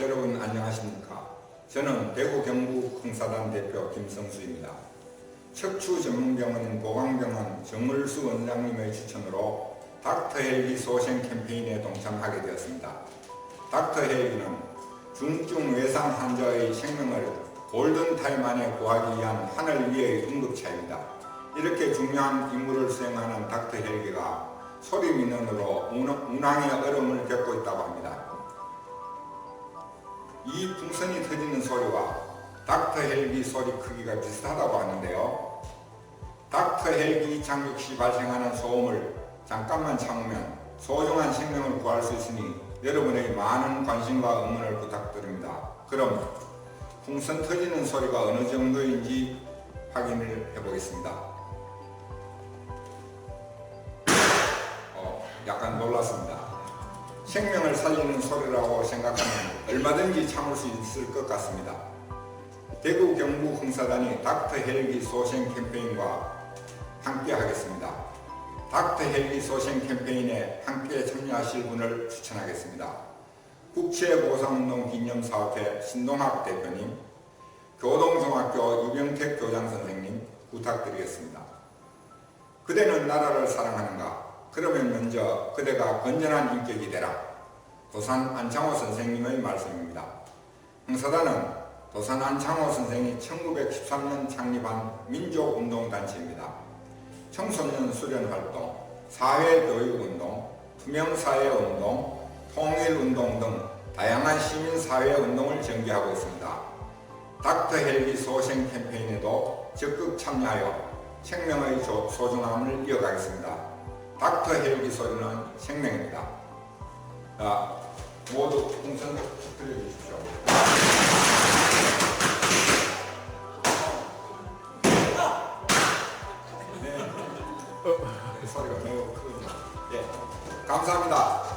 여러분 안녕하십니까? 저는 대구 경북 흥사단 대표 김성수입니다. 척추 전문병원 보강병원 정물수 원장님의 추천으로 닥터 헬기 소생 캠페인에 동참하게 되었습니다. 닥터 헬기는 중증 외상 환자의 생명을 골든타임 안에 구하기 위한 하늘 위의 응급차입니다. 이렇게 중요한 임무를 수행하는 닥터 헬기가 소리 민원으로 운항- 운항의 어려움을 겪고 있다고 합니다. 이 풍선이 터지는 소리와 닥터 헬기 소리 크기가 비슷하다고 하는데요. 닥터 헬기 착륙 시 발생하는 소음을 잠깐만 참으면 소중한 생명을 구할 수 있으니 여러분의 많은 관심과 응원을 부탁드립니다. 그럼 풍선 터지는 소리가 어느 정도인지 확인을 해보겠습니다. 어, 약간 놀랐습니다. 생명을 살리는 소리라고 생각하면 얼마든지 참을 수 있을 것 같습니다. 대구 경북 흥사단이 닥터 헬기 소생 캠페인과 함께 하겠습니다. 닥터 헬기 소생 캠페인에 함께 참여하실 분을 추천하겠습니다. 국채보상운동 기념사업회 신동학 대표님, 교동중학교 유병택 교장 선생님 부탁드리겠습니다. 그대는 나라를 사랑하는가? 그러면 먼저 그대가 건전한 인격이 되라. 도산 안창호 선생님의 말씀입니다. 흥사단은 도산 안창호 선생이 1913년 창립한 민족운동단체입니다. 청소년 수련활동, 사회교육운동, 투명사회운동, 통일운동 등 다양한 시민사회운동을 전개하고 있습니다. 닥터 헬기 소생 캠페인에도 적극 참여하여 생명의 조- 소중함을 이어가겠습니다. 닥터 헬기 소리는 생명입니다. 자, 모두 풍선 들려주십시오. 네. 소리가 매우 크군요. 예. 감사합니다.